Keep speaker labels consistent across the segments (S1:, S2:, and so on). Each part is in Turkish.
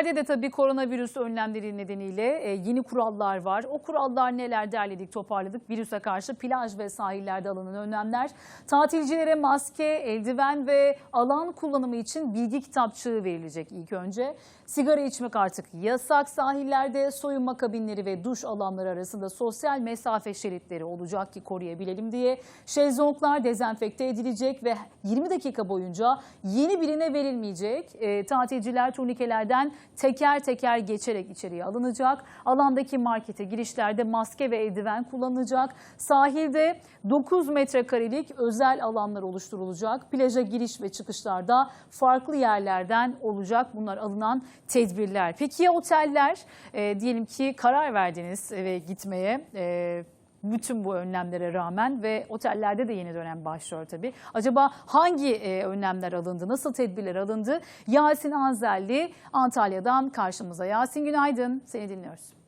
S1: Otellerde de tabii koronavirüs önlemleri nedeniyle e, yeni kurallar var. O kurallar neler derledik, toparladık. Virüse karşı plaj ve sahillerde alınan önlemler. Tatilcilere maske, eldiven ve alan kullanımı için bilgi kitapçığı verilecek ilk önce. Sigara içmek artık yasak. Sahillerde soyunma kabinleri ve duş alanları arasında sosyal mesafe şeritleri olacak ki koruyabilelim diye. Şezlonglar dezenfekte edilecek ve 20 dakika boyunca yeni birine verilmeyecek. E, tatilciler turnikelerden teker teker geçerek içeriye alınacak. Alandaki markete girişlerde maske ve eldiven kullanılacak. Sahilde 9 metrekarelik özel alanlar oluşturulacak. Plaja giriş ve çıkışlarda farklı yerlerden olacak bunlar alınan tedbirler. Peki ya oteller? E, diyelim ki karar verdiniz ve gitmeye. E, bütün bu önlemlere rağmen ve otellerde de yeni dönem başlıyor tabii. Acaba hangi e, önlemler alındı, nasıl tedbirler alındı? Yasin Anzelli Antalya'dan karşımıza. Yasin günaydın, seni dinliyoruz.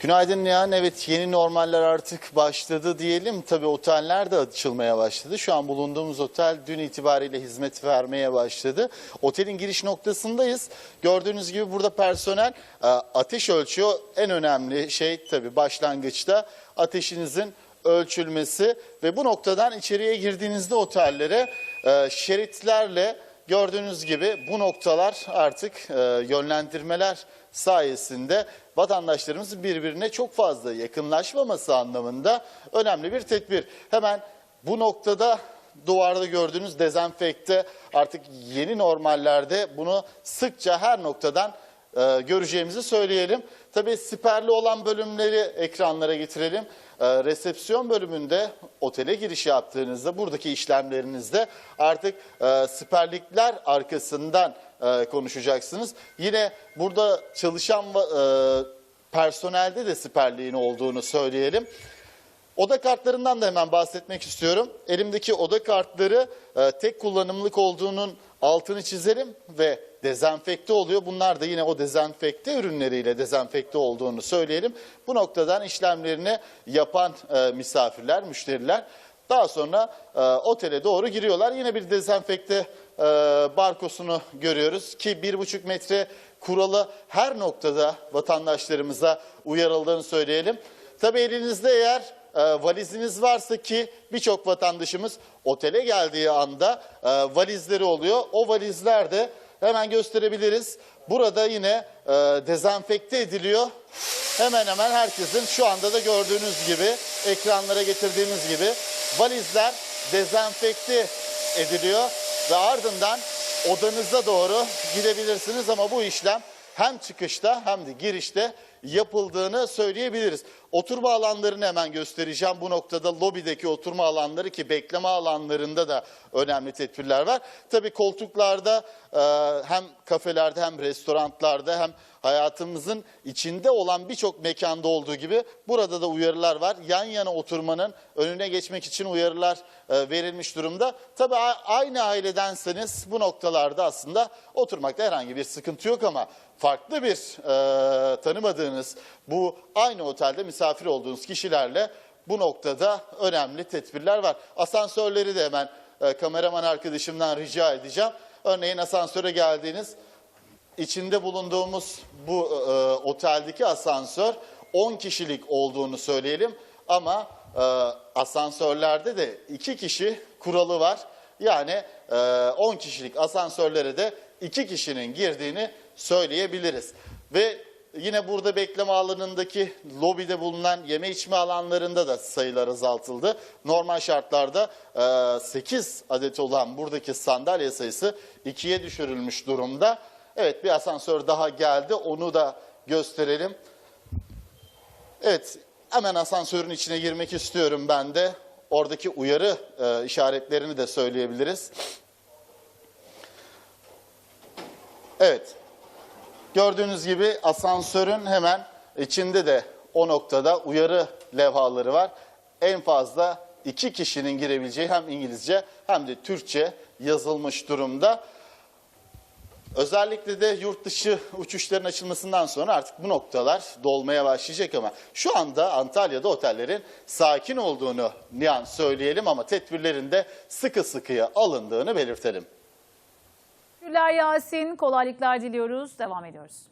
S2: Günaydın Nihan. Evet yeni normaller artık başladı diyelim. Tabii oteller de açılmaya başladı. Şu an bulunduğumuz otel dün itibariyle hizmet vermeye başladı. Otelin giriş noktasındayız. Gördüğünüz gibi burada personel e, ateş ölçüyor. En önemli şey tabii başlangıçta ateşinizin ölçülmesi ve bu noktadan içeriye girdiğinizde otellere e, şeritlerle Gördüğünüz gibi bu noktalar artık e, yönlendirmeler sayesinde vatandaşlarımız birbirine çok fazla yakınlaşmaması anlamında önemli bir tedbir. Hemen bu noktada duvarda gördüğünüz dezenfekte artık yeni normallerde bunu sıkça her noktadan e, göreceğimizi söyleyelim. Tabii siperli olan bölümleri ekranlara getirelim. E, resepsiyon bölümünde otele giriş yaptığınızda buradaki işlemlerinizde artık e, siperlikler arkasından e, konuşacaksınız. Yine burada çalışan e, personelde de siperliğin olduğunu söyleyelim. Oda kartlarından da hemen bahsetmek istiyorum. Elimdeki oda kartları e, tek kullanımlık olduğunun altını çizelim ve dezenfekte oluyor. Bunlar da yine o dezenfekte ürünleriyle dezenfekte olduğunu söyleyelim. Bu noktadan işlemlerini yapan e, misafirler, müşteriler daha sonra e, otele doğru giriyorlar. Yine bir dezenfekte e, barkosunu görüyoruz ki bir buçuk metre kuralı her noktada vatandaşlarımıza uyarıldığını söyleyelim. Tabii elinizde eğer e, valiziniz varsa ki birçok vatandaşımız otele geldiği anda e, valizleri oluyor. O valizler de hemen gösterebiliriz. Burada yine e, dezenfekte ediliyor. Hemen hemen herkesin şu anda da gördüğünüz gibi ekranlara getirdiğimiz gibi valizler dezenfekte ediliyor ve ardından odanıza doğru gidebilirsiniz ama bu işlem hem çıkışta hem de girişte yapıldığını söyleyebiliriz. Oturma alanlarını hemen göstereceğim. Bu noktada lobideki oturma alanları ki bekleme alanlarında da önemli tedbirler var. Tabii koltuklarda e, hem kafelerde hem restoranlarda hem hayatımızın içinde olan birçok mekanda olduğu gibi burada da uyarılar var. Yan yana oturmanın önüne geçmek için uyarılar e, verilmiş durumda. Tabii aynı ailedenseniz bu noktalarda aslında oturmakta herhangi bir sıkıntı yok ama farklı bir e, tanımadığınız bu aynı otelde misafir olduğunuz kişilerle bu noktada önemli tedbirler var. Asansörleri de hemen e, kameraman arkadaşımdan rica edeceğim. Örneğin asansöre geldiğiniz içinde bulunduğumuz bu e, oteldeki asansör 10 kişilik olduğunu söyleyelim ama e, asansörlerde de 2 kişi kuralı var. Yani e, 10 kişilik asansörlere de 2 kişinin girdiğini söyleyebiliriz. Ve yine burada bekleme alanındaki lobide bulunan yeme içme alanlarında da sayılar azaltıldı. Normal şartlarda e, 8 adet olan buradaki sandalye sayısı 2'ye düşürülmüş durumda. Evet bir asansör daha geldi onu da gösterelim. Evet hemen asansörün içine girmek istiyorum ben de. Oradaki uyarı e, işaretlerini de söyleyebiliriz. Evet gördüğünüz gibi asansörün hemen içinde de o noktada uyarı levhaları var. En fazla iki kişinin girebileceği hem İngilizce hem de Türkçe yazılmış durumda. Özellikle de yurt dışı uçuşların açılmasından sonra artık bu noktalar dolmaya başlayacak ama şu anda Antalya'da otellerin sakin olduğunu Nihan söyleyelim ama tedbirlerin de sıkı sıkıya alındığını belirtelim.
S1: Teşekkürler Yasin. Kolaylıklar diliyoruz. Devam ediyoruz.